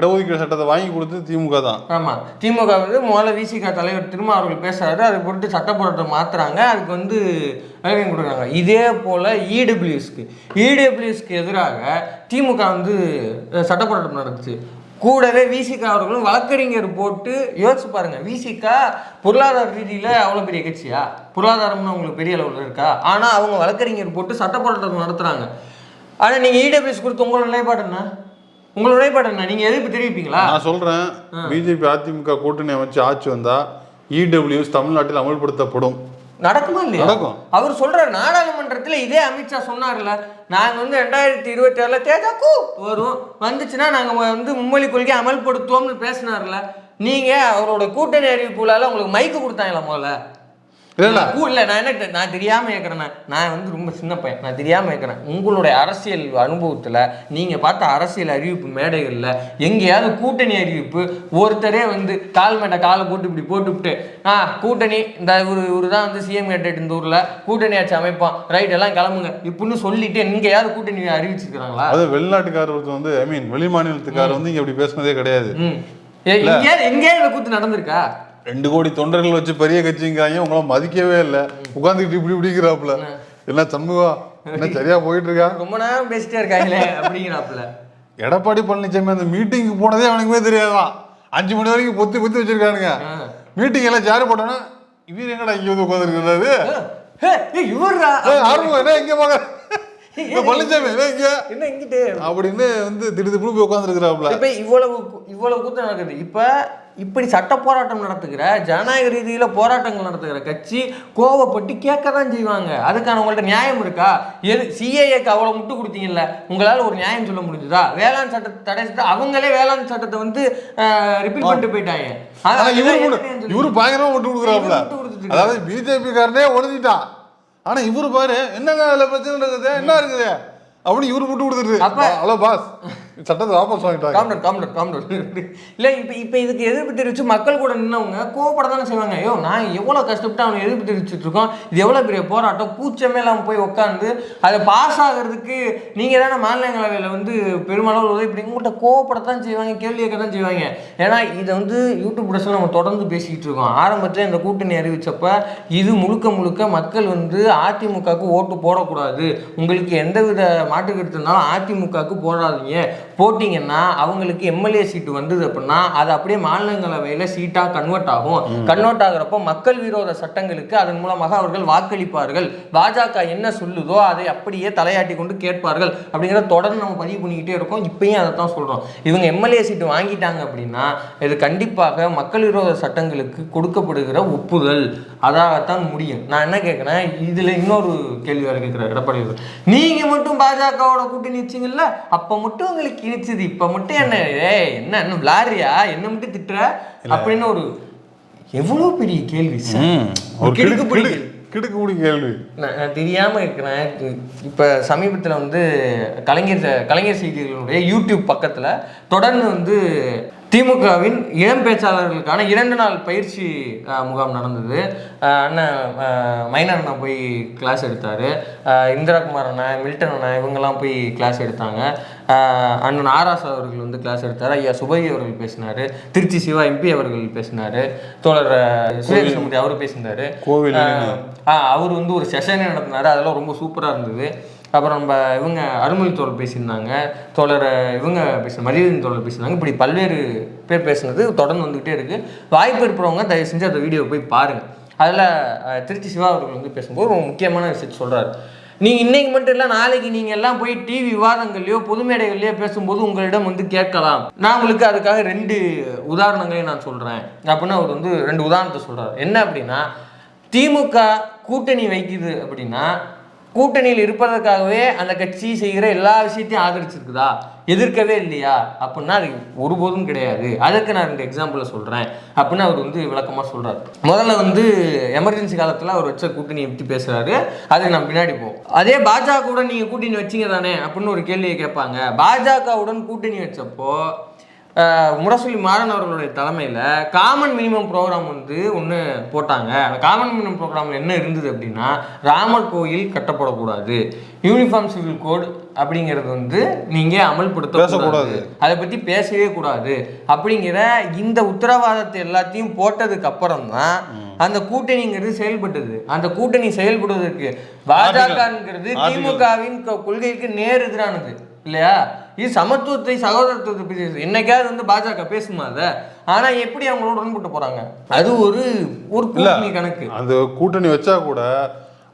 [SPEAKER 2] இடஒதுக்கீடு சட்டத்தை வாங்கி கொடுத்து திமுக தான்.
[SPEAKER 1] ஆமாம் திமுக வந்து முதல்ல விசிக தலைவர் திரும்ப அவர்கள் பேசுறாரு. அதை பொறுத்து சட்ட போராட்டம் மாத்துறாங்க. அதுக்கு வந்து வேகம் கொடுக்குறாங்க. இதே போல் இடபிள்யூஎஸ்க்கு இடபிள்யூஎஸ்க்கு எதிராக திமுக வந்து சட்ட போராட்டம் நடந்துச்சு. கூடவே விசிகா அவர்களும் வழக்கறிஞர் போட்டு யோசிச்சு பாருங்க. விசிகா பொருளாதார ரீதியில் அவ்வளோ பெரிய கட்சியா? பொருளாதாரம்னு அவங்களுக்கு பெரிய அளவில் இருக்கா? ஆனால் அவங்க வழக்கறிஞர் போட்டு சட்ட போராட்டம் நடத்துகிறாங்க ஆனால் நீங்கள் இடபிள்யூஎஸ் கொடுத்து உங்களோட நிலைப்பாடு என்ன? உங்களோட நிலைப்பாடு என்ன? நீங்க எதிர்ப்பு தெரிவிப்பீங்களா?
[SPEAKER 2] நான் சொல்றேன். பிஜேபி அதிமுக கூட்டணி அமைச்சு ஆட்சி வந்தா இடபிள்யூஎஸ் தமிழ்நாட்டில் அமல்படுத்தப்படும்.
[SPEAKER 1] நடக்குமா இல்லையா?
[SPEAKER 2] நடக்கும்.
[SPEAKER 1] அவர் சொல்றாரு நாடாளுமன்றத்துல இதே அமித்ஷா சொன்னார்ல நாங்க வந்து ரெண்டாயிரத்தி இருபத்தி ஆறுல தேஜாக்கு வரும். வந்துச்சுன்னா நாங்க வந்து மும்மொழி கொள்கை அமல்படுத்துவோம்னு பேசினார்ல நீங்க அவரோட கூட்டணி அறிவிப்புலால உங்களுக்கு மைக்கு கொடுத்தாங்களா முதல்ல?
[SPEAKER 2] இல்ல
[SPEAKER 1] நான் என்ன நான் தெரியாம கேட்கறேன் நான் வந்து ரொம்ப சின்ன பையன். நான் தெரியாம கேட்கறேன் உங்களுடைய அரசியல் அனுபவத்துல நீங்க பார்த்த அரசியல் அறிவிப்பு மேடைகள்ல எங்கேயாவது கூட்டணி அறிவிப்பு ஒருத்தரே வந்து கால் மேட்ட காலை போட்டு இப்படி போட்டுவிட்டு ஆ கூட்டணி இந்த இவரு இவரு தான் வந்து சிஎம் கேட்டட் இந்த ஊர்ல கூட்டணி ஆட்சி அமைப்பான். ரைட் எல்லாம் கிளம்புங்க. இப்படின்னு சொல்லிட்டு எங்கேயாவது கூட்டணி அறிவிச்சிருக்காங்களா
[SPEAKER 2] அது வெளிநாட்டுக்காரர் ஒருத்தர் வந்து ஐ மீன் வெளி மாநிலத்துக்காரர் வந்து இங்க அப்படி பேசுனதே கிடையாது.
[SPEAKER 1] எங்கேயாவது எங்கேயாவது கூத்து நடந்திருக்கா?
[SPEAKER 2] ரெண்டு கோடி தொண்டர்கள் வச்சு பெரிய கட்சிங்கிறாங்க உங்களை மதிக்கவே இல்லை. உட்காந்துக்கிட்டு இப்படி இப்படிங்கிறாப்புல. என்ன சண்முகம் என்ன சரியா போயிட்டு இருக்கா
[SPEAKER 1] ரொம்ப நேரம் பேசிட்டே இருக்காங்களே அப்படிங்கிறாப்புல.
[SPEAKER 2] எடப்பாடி பழனிசாமி அந்த மீட்டிங்க்கு போனதே அவனுக்குமே தெரியாதான் அஞ்சு மணி வரைக்கும் பொத்தி பொத்தி வச்சிருக்கானுங்க. மீட்டிங் எல்லாம் சேர் போட்டோன்னா இவர் எங்கடா இங்க வந்து உட்காந்துருக்கிறாரு
[SPEAKER 1] "ஹே, ஏய், இவர்ரா?
[SPEAKER 2] என்ன இங்க பாக்க? பழனிசாமி என்ன இங்க?
[SPEAKER 1] என்ன இங்கிட்டு?
[SPEAKER 2] அப்படின்னு வந்து திடீர் போய் உட்காந்துருக்கிறாப்ல
[SPEAKER 1] இப்ப இவ்வளவு இவ்வளவு கூட்டம் நடக்குது. இப்ப இப்படி சட்ட போராட்டம் நடத்துகிற ஜனநாயக ரீதியில போராட்டங்கள் நடத்துகிற கட்சி கோவப்பட்டு கேட்க தான் செய்வாங்க. அதுக்கான உங்கள்ட்ட நியாயம் இருக்கா? எது சிஏஏக்கு அவ்வளவு முட்டு கொடுத்தீங்கல்ல உங்களால ஒரு நியாயம் சொல்ல முடிஞ்சுதா? வேளாண் சட்டத்தை தடை செஞ்சு அவங்களே வேளாண் சட்டத்தை வந்து ரிப்பீட் பண்ணிட்டு போயிட்டாங்க.
[SPEAKER 2] இவரு பயங்கரமா விட்டு கொடுக்குறாப்ல. அதாவது பிஜேபி காரனே ஒழுங்கிட்டான் ஆனா இவரு பாரு என்னங்க அதுல பிரச்சனை இருக்குது என்ன இருக்குது? அப்படின்னு இவரு விட்டு
[SPEAKER 1] அப்ப-
[SPEAKER 2] ஹலோ பாஸ் சட்டத்தை வாபஸ் வாங்கிட்டாங்க.
[SPEAKER 1] காம்டர் காம்டர் காம்டர் இல்லை இப்போ இப்போ இதுக்கு எதிர்ப்பு தெரிவித்து மக்கள் கூட நின்னவங்க கோவப்பட தானே செய்வாங்க. ஐயோ நான் எவ்வளோ கஷ்டப்பட்டு அவனை எதிர்ப்பு தெரிவிச்சுட்டு இருக்கோம். இது எவ்வளோ பெரிய போராட்டம்? கூச்சமே இல்லாமல் போய் உட்காந்து அதை பாஸ் ஆகிறதுக்கு நீங்கள் தானே மாநிலங்களவையில் வந்து பெருமளவு உதவி பண்ணி உங்கள்கிட்ட கோவப்படத்தான் செய்வாங்க கேள்வி தான் செய்வாங்க. ஏன்னா இதை வந்து யூடியூப் பிரச்சனை நம்ம தொடர்ந்து பேசிக்கிட்டு இருக்கோம். ஆரம்பத்தில் இந்த கூட்டணி அறிவிச்சப்ப இது முழுக்க முழுக்க மக்கள் வந்து அதிமுகவுக்கு ஓட்டு போடக்கூடாது. உங்களுக்கு எந்தவித மாற்று கருத்து இருந்தாலும் அதிமுகவுக்கு போடாதீங்க. போட்டிங்கன்னா அவங்களுக்கு எம்எல்ஏ சீட்டு வந்தது அப்படின்னா அது அப்படியே மாநிலங்களவையில் சீட்டாக கன்வெர்ட் ஆகும். கன்வெர்ட் ஆகுறப்போ மக்கள் விரோத சட்டங்களுக்கு அதன் மூலமாக அவர்கள் வாக்களிப்பார்கள். பாஜக என்ன சொல்லுதோ அதை அப்படியே தலையாட்டி கொண்டு கேட்பார்கள் அப்படிங்கிறத தொடர்ந்து நம்ம பதிவு பண்ணிக்கிட்டே இருக்கோம். இப்பயும் அதை தான் சொல்கிறோம் இவங்க எம்எல்ஏ சீட்டு வாங்கிட்டாங்க அப்படின்னா இது கண்டிப்பாக மக்கள் விரோத சட்டங்களுக்கு கொடுக்கப்படுகிற ஒப்புதல். அதாகத்தான் முடியும். நான் என்ன கேட்குறேன் இதில் இன்னொரு கேள்வி வேறு கேட்குறேன் எடப்பாடி அவர்கள். நீங்க மட்டும் பாஜகவோட கூட்டணி வச்சிங்கல்ல அப்போ மட்டும் உங்களுக்கு இனிச்சது இப்போ மட்டும் என்ன? ஏய் என்ன என்ன விளாடுறியா? என்ன மட்டும் திட்டுற? அப்படின்னு ஒரு எவ்வளோ பெரிய கேள்வி சார்
[SPEAKER 2] ஒரு
[SPEAKER 1] கிடுக்கு
[SPEAKER 2] கிடுக்கு
[SPEAKER 1] பிடி
[SPEAKER 2] கிடுக்கு கிடுக்கு பிடி கேள்வி.
[SPEAKER 1] நான் நான் தெரியாம இருக்கிறேன். இப்போ சமீபத்தில் வந்து கலைஞர் கலைஞர் செய்திகளுடைய யூடியூப் பக்கத்தில் தொடர்ந்து வந்து திமுகவின் இளம் பேச்சாளர்களுக்கான இரண்டு நாள் பயிற்சி முகாம் நடந்தது. அண்ணன் மைனர் அண்ணா போய் கிளாஸ் எடுத்தார். இந்திரகுமார் அண்ணன் மில்டன் அண்ணன் இவங்கெல்லாம் போய் கிளாஸ் எடுத்தாங்க. அண்ணன் ஆராஸ் அவர்கள் வந்து கிளாஸ் எடுத்தார். ஐயா சுபை அவர்கள் பேசினார். திருச்சி சிவா எம்பி அவர்கள் பேசினார். தோழர் சுரேஷ்மூர்த்தி அவர் பேசினார்.
[SPEAKER 2] கோவில்
[SPEAKER 1] ஆ அவர் வந்து ஒரு செஷனே நடத்தினாரு. அதெல்லாம் ரொம்ப சூப்பராக இருந்தது. அப்புறம் நம்ம இவங்க அருள்மொழி தோழர் பேசியிருந்தாங்க தோழர் இவங்க பேசின மரியாதை தோழர் பேசியிருந்தாங்க. இப்படி பல்வேறு பேர் பேசுனது தொடர்ந்து வந்துகிட்டே இருக்குது வாய்ப்பு இருப்பவங்க தயவு செஞ்சு அந்த வீடியோ போய் பாருங்கள் அதில் திருச்சி சிவா அவர்கள் வந்து பேசும்போது ஒரு முக்கியமான விஷயத்தை சொல்கிறார் நீங்கள் இன்னைக்கு மட்டும் இல்லை நாளைக்கு நீங்கள் எல்லாம் போய் டிவி விவாதங்கள்லையோ பொது மேடைகள்லையோ பேசும்போது உங்களிடம் வந்து கேட்கலாம். நான் உங்களுக்கு அதுக்காக ரெண்டு உதாரணங்களையும் நான் சொல்கிறேன் அப்படின்னு அவர் வந்து ரெண்டு உதாரணத்தை சொல்கிறார் என்ன அப்படின்னா திமுக கூட்டணி வைக்குது அப்படின்னா கூட்டணியில் இருப்பதற்காகவே அந்த கட்சி செய்கிற எல்லா விஷயத்தையும் ஆதரிச்சிருக்குதா? எதிர்க்கவே இல்லையா? அப்படின்னா அது ஒருபோதும் கிடையாது. அதுக்கு நான் ரெண்டு எக்ஸாம்பிளை சொல்கிறேன் அப்படின்னு அவர் வந்து விளக்கமாக சொல்கிறார் முதல்ல வந்து எமர்ஜென்சி காலத்தில் அவர் வச்ச கூட்டணியை பற்றி பேசுகிறாரு அதுக்கு நான் பின்னாடி போவோம். அதே பாஜகவுடன் நீங்கள் கூட்டணி வச்சீங்க தானே? அப்படின்னு ஒரு கேள்வியை கேட்பாங்க. பாஜகவுடன் கூட்டணி வச்சப்போ முரசொலி மாறன் அவர்களுடைய தலைமையில் காமன் மினிமம் ப்ரோக்ராம் வந்து ஒன்று போட்டாங்க. அந்த காமன் மினிமம் ப்ரோக்ராமில் என்ன இருந்தது அப்படின்னா ராமர் கோயில் கட்டப்படக்கூடாது. யூனிஃபார்ம் சிவில் கோட் அப்படிங்கிறது வந்து நீங்கள் அமல்படுத்த
[SPEAKER 2] பேசக்கூடாது.
[SPEAKER 1] அதை பற்றி பேசவே கூடாது. அப்படிங்கிற இந்த உத்தரவாதத்தை எல்லாத்தையும் போட்டதுக்கு அப்புறம் தான் அந்த கூட்டணிங்கிறது செயல்பட்டது. அந்த கூட்டணி செயல்படுவதற்கு பாஜகங்கிறது திமுகவின் கொள்கைக்கு நேர் எதிரானது. இல்லையா? இது சமத்துவத்தை சகோதரத்துவத்தை பேசுது. என்னைக்காவது வந்து பாஜக பேசுமா அதை? ஆனா எப்படி அவங்களோட உடன்பட்டு போறாங்க? அது ஒரு ஒரு கூட்டணி கணக்கு.
[SPEAKER 2] அந்த கூட்டணி வச்சா கூட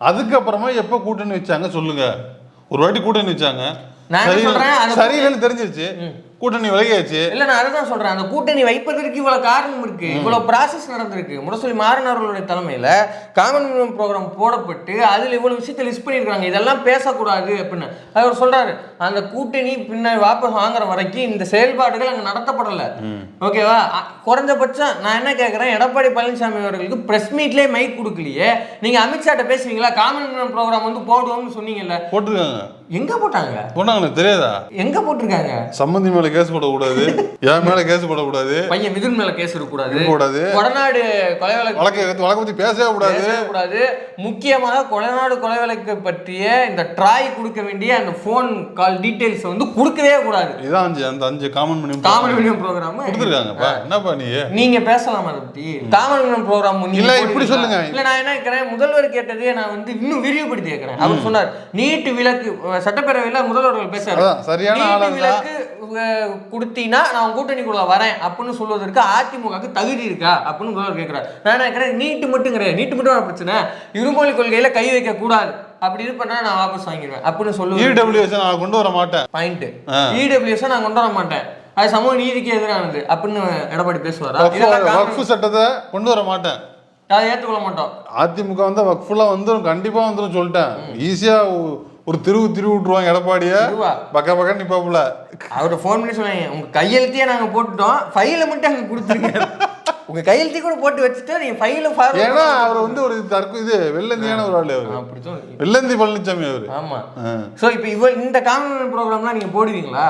[SPEAKER 2] அதுக்கப்புறமா எப்ப கூட்டணி வச்சாங்க சொல்லுங்க. ஒரு வாட்டி கூட்டணி வச்சாங்க. சரியில்லைன்னு தெரிஞ்சிருச்சு. கூட்டணி விலகியாச்சு.
[SPEAKER 1] இல்ல நான் அதுதான் சொல்றேன். அந்த கூட்டணி வைப்பதற்கு இவ்வளவு காரணம் இருக்கு. இவ்வளவு ப்ராசஸ் நடந்திருக்கு. முரசொலி மாறன் அவர்களுடைய தலைமையில காமன் ப்ரோக்ராம் போடப்பட்டு அதுல இவ்வளவு விஷயத்தை லிஸ்ட் பண்ணியிருக்காங்க இதெல்லாம் பேசக்கூடாது அப்படின்னு. அவர் சொல்றாரு. அந்த கூட்டணி பின்ன வாபஸ் வாங்குற வரைக்கும் இந்த செயல்பாடுகள் அங்க நடத்தப்படல. ஓகேவா? குறைஞ்சபட்சம் நான் என்ன கேட்கறேன் எடப்பாடி பழனிசாமி அவர்களுக்கு பிரஸ் மீட்லயே மைக் கொடுக்கலையே. நீங்க அமித்ஷாட்ட பேசுவீங்களா? காமன் ப்ரோக்ராம் வந்து போடுவோம்னு சொன்னீங்கல்ல.
[SPEAKER 2] போட்டிருக்காங்க.
[SPEAKER 1] எங்க போட்டாங்க?
[SPEAKER 2] போனாங்க தெரியாதா?
[SPEAKER 1] எங்க போட்டிருக்காங்க?
[SPEAKER 2] சம்பந்தி மேல கேஸ் போடக்கூடாது. என் மேல கேஸ் போடக்கூடாது.
[SPEAKER 1] பையன் மிதுன் மேல கேஸ் இருக்கக்கூடாது.
[SPEAKER 2] இருக்கக்கூடாது.
[SPEAKER 1] கொடநாடு கொலை வழக்கு
[SPEAKER 2] வழக்கு வழக்கு பத்தி பேசவே கூடாது.
[SPEAKER 1] கூடாது. முக்கியமாக கொலைநாடு கொலை வழக்கு பற்றிய இந்த ட்ராய் கொடுக்க வேண்டிய அந்த ஃபோன் கால் டீடைல்ஸ் வந்து கொடுக்கவே கூடாது.
[SPEAKER 2] இதான் அஞ்சு அந்த அஞ்சு common minimum
[SPEAKER 1] common minimum programme
[SPEAKER 2] கொடுத்துருக்காங்கப்பா. என்னப்பா நீ?
[SPEAKER 1] நீங்க பேசலாம் அதை பத்தி? காமன் மினிமம் ப்ரோக்ராம்
[SPEAKER 2] இல்ல, இப்படி சொல்லுங்க.
[SPEAKER 1] இல்ல நான் என்ன கேட்கிறேன்? முதல்வர் கேட்டதே நான் வந்து இன்னும் விரிவுபடுத்தி கேட்கிறேன். அவர் சொன்னார் நீட்டு விலக்கு அஹ், சட்டப்பேரவையில முதல்வர்கள் பேசுறாரு.
[SPEAKER 2] சரியான ஆளு.
[SPEAKER 1] விலக்கு கொடுத்தீங்கன்னா நான் கூட்டணிக்குள்ள வரேன் அப்படின்னு சொல்வதற்கு அதிமுகவுக்கு தகுதி இருக்கா அப்படின்னு முதல்வர் கேட்கிறார் நான் நினைக்கிறேன் நீட்டு மட்டும் கிடையாது நீட்டு மட்டும் பிரச்சனை? இருமொழி கொள்கையில கை வைக்க கூடாது அப்படி இது பண்ணா நான் வாபஸ் வாங்கிடுவேன் அப்படின்னு சொல்லுவேன்
[SPEAKER 2] இடபிள்யூஎஸ் நான் கொண்டு வர மாட்டேன்.
[SPEAKER 1] பாயிண்ட். இடபிள்யூஎஸ் நான் கொண்டு வர மாட்டேன். அது சமூக நீதிக்கு எதிரானது அப்படின்னு எடப்பாடி பேசுவாரா?
[SPEAKER 2] வக்ஃபு சட்டத்தை கொண்டு வர மாட்டேன்.
[SPEAKER 1] அதை ஏற்றுக்கொள்ள மாட்டோம்.
[SPEAKER 2] அதிமுக வந்து வக்ஃபுல்லா வந்துடும் கண்டிப்பா வந்துடும் சொல்லிட்டேன். ஈஸியா ஒரு திருவு திருவி விட்டுருவாங்க எடப்பாடிய? பக்க பக்க நிப்பாப்புல.
[SPEAKER 1] அவர்கிட்ட ஃபோன் பண்ணி சொன்னாங்க உங்க கையெழுத்தையே நாங்க போட்டுட்டோம். ஃபைலை மட்டும் அங்க கொடுத்துருங்க. உங்க கையெழுத்தையும் கூட போட்டு வச்சுட்டு நீங்க ஃபைல
[SPEAKER 2] ஏன்னா அவர் வந்து ஒரு தற்கு இது வெள்ளந்தியான ஒரு ஆளு அவரு. வெள்ளந்தி பழனிசாமி அவரு.
[SPEAKER 1] ஆமா. சோ இப்போ இவ இந்த காமன் ப்ரோக்ராம்லாம் நீங்க போடுவீங்களா?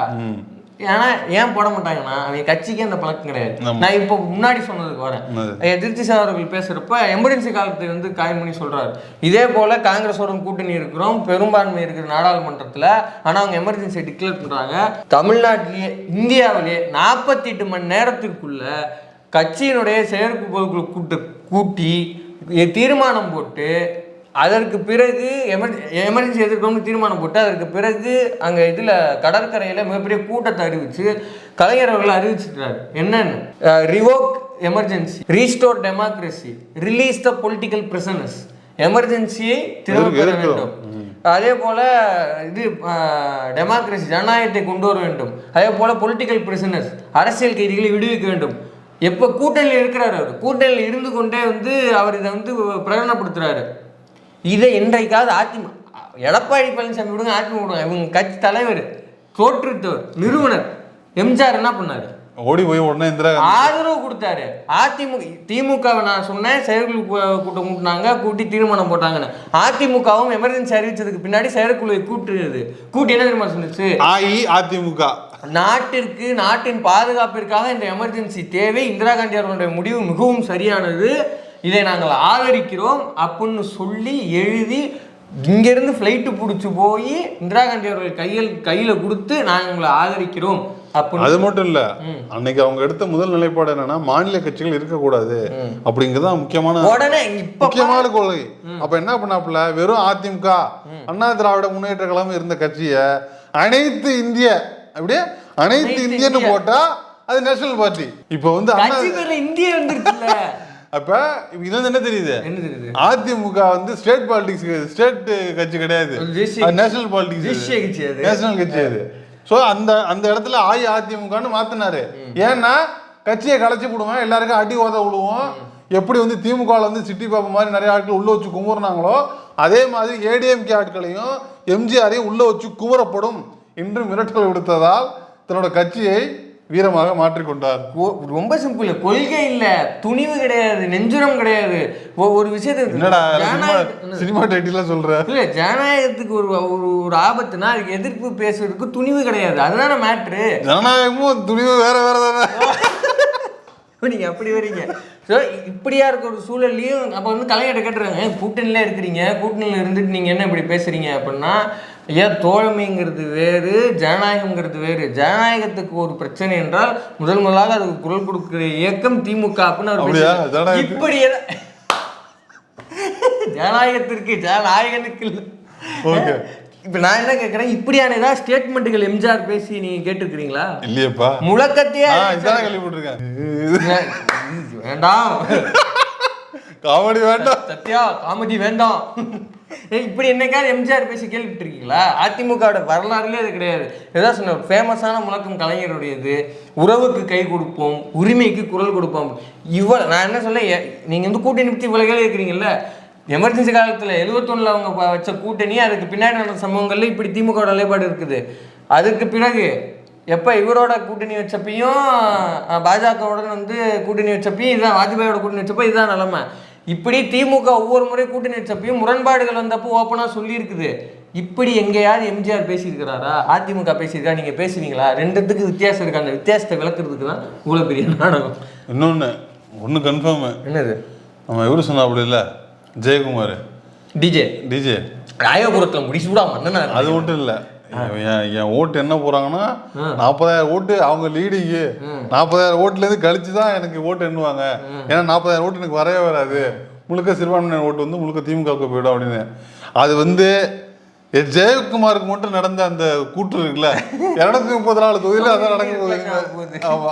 [SPEAKER 1] ஏன்னா ஏன் போட மாட்டாங்கன்னா அவங்க கட்சிக்கு அந்த பழக்கம் கிடையாது. நான் இப்போ முன்னாடி சொன்னதுக்கு வரேன். எதிர்த்து சார் அவர்கள் பேசுறப்ப எமர்ஜென்சி காலத்தை வந்து காயம் பண்ணி சொல்றாரு இதே போல காங்கிரஸோட கூட்டணி இருக்கிறோம் பெரும்பான்மை இருக்கிற நாடாளுமன்றத்துல ஆனா அவங்க எமர்ஜென்சி டிக்ளேர் பண்றாங்க தமிழ்நாட்டிலேயே இந்தியாவிலேயே நாற்பத்தி எட்டு மணி நேரத்திற்குள்ள கட்சியினுடைய செயற்குழு கூட்டு கூட்டி தீர்மானம் போட்டு அதற்கு பிறகு எமர் எமர்ஜென்சி எதிர்க்கணும்னு தீர்மானம் போட்டு அதற்கு பிறகு அங்கே இதில் கடற்கரையில் மிகப்பெரிய கூட்டத்தை அறிவிச்சு கலைஞர் அவர்கள் அறிவிச்சிட்டாரு என்னன்னு? Revoke emergency restore democracy release the political prisoners எமர்ஜென்சியை திரும்ப பெற. வேண்டும். அதே போல இது டெமோக்ரஸி ஜனநாயகத்தை கொண்டு வர வேண்டும். அதே போல பொலிட்டிக்கல் பிரிசனர்ஸ் அரசியல் கைதிகளை விடுவிக்க வேண்டும். எப்போ கூட்டணியில் இருக்கிறாரு அவர். கூட்டணியில் இருந்து கொண்டே வந்து அவர் இதை வந்து பிரகடனப்படுத்துறாரு. இதை இன்றைக்காவது அதிமுக எடப்பாடி பழனிசாமி விடுங்க அதிமுக விடுங்க. இவங்க கட்சி தலைவர் தோற்றுத்தவர் நிறுவனர் எம்ஜிஆர் என்ன பண்ணாரு?
[SPEAKER 2] ஓடி போய் உடனே இந்திரா
[SPEAKER 1] ஆதரவு கொடுத்தாரு. அதிமுக திமுகவை நான் சொன்னேன் செயற்குழு கூட்டம் கூட்டினாங்க கூட்டி தீர்மானம் போட்டாங்கன்னு. அதிமுகவும் எமர்ஜென்சி அறிவிச்சதுக்கு பின்னாடி செயற்குழுவை கூட்டுறது கூட்டி என்ன தெரியுமா சொன்னுச்சு?
[SPEAKER 2] அஇஅதிமுக.
[SPEAKER 1] நாட்டிற்கு நாட்டின் பாதுகாப்பிற்காக இந்த எமர்ஜென்சி தேவை. இந்திரா காந்தி அவர்களுடைய முடிவு மிகவும் சரியானது. இதை நாங்கள் ஆதரிக்கிறோம் அப்படின்னு சொல்லி எழுதி இங்கிருந்து ஃப்ளைட்டு பிடிச்சி போய் இந்திரா காந்தி அவர்கள் கையில் கையில் கொடுத்து நாங்கள் உங்களை ஆதரிக்கிறோம்
[SPEAKER 2] அது மட்டும் இல்ல. அன்னைக்கு அவங்க எடுத்த முதல் நிலைப்பாடு என்னன்னா மாநில கட்சிகள் இருக்கக்கூடாது. அப்படிங்கிறது முக்கியமான முக்கியமான கொள்கை. அப்ப என்ன பண்ணாப்புல? வெறும் அதிமுக. அண்ணா திராவிட முன்னேற்ற கழகம் இருந்த கட்சிய அனைத்து இந்திய அப்படியே அனைத்து இந்தியன்னு
[SPEAKER 1] இந்திய.
[SPEAKER 2] போட்டா அது நேஷனல் பார்ட்டி இப்போ வந்து
[SPEAKER 1] இந்தியா வந்துருச்சுல்ல.
[SPEAKER 2] அப்ப இது வந்து என்ன தெரியுது?
[SPEAKER 1] என்ன தெரியுது?
[SPEAKER 2] அதிமுக வந்து ஸ்டேட் பாலிடிக்ஸ் ஸ்டேட் கட்சி கிடையாது. National politics. நேஷனல் கட்சி. அது. சோ அந்த அந்த இடத்துல அஇஅதிமுகன்னு மாத்தினாரு. ஏன்னா கட்சியை கலைச்சு விடுவேன் எல்லாருக்கும் அடி உத விடுவோம். எப்படி வந்து திமுகவில் வந்து சிட்டி பாப்பா மாதிரி நிறைய ஆட்கள் உள்ள வச்சு குமுறினாங்களோ அதே மாதிரி ஏடிஎம்கே ஆட்களையும் எம்ஜிஆரையும் உள்ள வச்சு குமுறப்படும். என்று மிரட்டல் விடுத்ததால் தன்னோட கட்சியை வீரமாக மாற்றிக்கொண்டார்.
[SPEAKER 1] ரொம்ப சிம்பிள் கொள்கை இல்ல. துணிவு கிடையாது. நெஞ்சுரம் கிடையாது. ஒரு
[SPEAKER 2] என்னடா சினிமா டைட்டிலாம் சொல்ற?
[SPEAKER 1] இல்ல ஜனநாயகத்துக்கு ஒரு ஒரு ஆபத்துனா அதுக்கு எதிர்ப்பு பேசுறதுக்கு துணிவு கிடையாது. அதுதானே மேட்ரு
[SPEAKER 2] ஜனநாயகமும் துணிவு வேற வேற தானே?
[SPEAKER 1] நீங்க அப்படி வரீங்க. ஸோ இப்படியா இருக்க ஒரு சூழல்லையும் அப்போ வந்து கலைஞர்கிட்ட கேட்டுறாங்க. "ஏன் கூட்டணியில இருக்கிறீங்க? கூட்டணியில இருந்துட்டு நீங்க என்ன இப்படி பேசுறீங்க? அப்படின்னா ஏன் தோழமைங்கிறது வேறு ஜனநாயகம்ங்கிறது வேறு? ஜனநாயகத்துக்கு ஒரு பிரச்சனை என்றால் முதல் முதலாக அதுக்கு குரல் கொடுக்கிற இயக்கம் திமுக அப்படின்னு அவர்
[SPEAKER 2] அப்படியா?
[SPEAKER 1] பேசுறாரு.
[SPEAKER 2] ஜனநாயகத்துக்கு-
[SPEAKER 1] இப்படி எத- ஜனநாயகத்திற்கு ஜனநாயகனுக்கு இல்லை.
[SPEAKER 2] ஓகே.
[SPEAKER 1] இப்போ நான் என்ன கேட்குறேன் இப்படியான ஏதாவது ஸ்டேட்மெண்ட்டுகள் எம்ஜிஆர் பேசி நீங்க கேட்டிருக்கிறீங்களா?
[SPEAKER 2] இல்லையப்பா.
[SPEAKER 1] முழக்கத்தையே
[SPEAKER 2] இதான் கேள்விப்பட்டிருக்கேன்.
[SPEAKER 1] வேண்டாம்.
[SPEAKER 2] காமெடி வேண்டாம்.
[SPEAKER 1] சத்யா காமெடி வேண்டாம். இப்படி என்னைக்காவது எம்ஜிஆர் பேசி கேள்விப்பட்டிருக்கீங்களா? அதிமுகவோட வரலாறுலேயே அது கிடையாது. ஏதாவது சொன்ன ஃபேமஸான முழக்கம் கலைஞருடையது. உறவுக்கு கை கொடுப்போம் உரிமைக்கு குரல் கொடுப்போம். இவ்வளோ நான் என்ன சொல்ல நீங்கள் வந்து கூட்டணி பற்றி இவ்வளோ கேள்வி இருக்கிறீங்கல்ல எமர்ஜென்சி காலத்தில் எழுபத்தொன்னில் அவங்க வச்ச கூட்டணி அதுக்கு பின்னாடி நடந்த சம்பவங்களில் இப்படி திமுக நிலைப்பாடு இருக்குது. அதுக்கு பிறகு எப்போ இவரோட கூட்டணி வச்சப்பையும் பாஜகவோட பாஜகவுடன் வந்து கூட்டணி வச்சப்பையும் இதுதான் வாஜ்பாயோட கூட்டணி வச்சப்போ இதுதான் நிலமை. இப்படி திமுக ஒவ்வொரு முறை கூட்டணி வச்சப்பையும் முரண்பாடுகள் வந்தப்போ ஓப்பனாக சொல்லியிருக்குது. இப்படி எங்கேயாவது எம்ஜிஆர் பேசியிருக்கிறாரா? அதிமுக பேசியிருக்கா? நீங்கள் பேசுவீங்களா? ரெண்டுத்துக்கு வித்தியாசம் இருக்கு? அந்த வித்தியாசத்தை விளக்குறதுக்கு தான் இவ்வளோ பெரிய நாடகம்.
[SPEAKER 2] இன்னொன்னு ஒண்ணு கன்ஃபார்ம்
[SPEAKER 1] என்னது?
[SPEAKER 2] நம்ம இவரு சொன்னாப்புல இல்ல? ஜெயக்குமார்.
[SPEAKER 1] டிஜே
[SPEAKER 2] டிஜே
[SPEAKER 1] ராயபுரத்தில் முடிச்சுடா மன்னனா
[SPEAKER 2] அது மட்டும் இல்ல. என் ஓட்டு என்ன போறாங்கன்னா நாற்பதாயிரம் ஓட்டு அவங்க லீடிங்கு நாற்பதாயிரம் ஓட்டுல இருந்து கழிச்சு தான் எனக்கு ஓட்டு எண்ணுவாங்க. ஏன்னா நாற்பதாயிரம் ஓட்டு எனக்கு வரவே வராது. முழுக்க சிறுபான்மையினர் ஓட்டு வந்து முழுக்க திமுகவுக்கு போயிடும் அப்படின்னு. அது வந்து ஜெயக்குமாருக்கு மட்டும் நடந்த அந்த கூற்று இருக்குல்ல. <laughs> இருநூத்தி முப்பத்தி நாலு தொகுதியில அதான் நடக்க போகுது. ஆமா.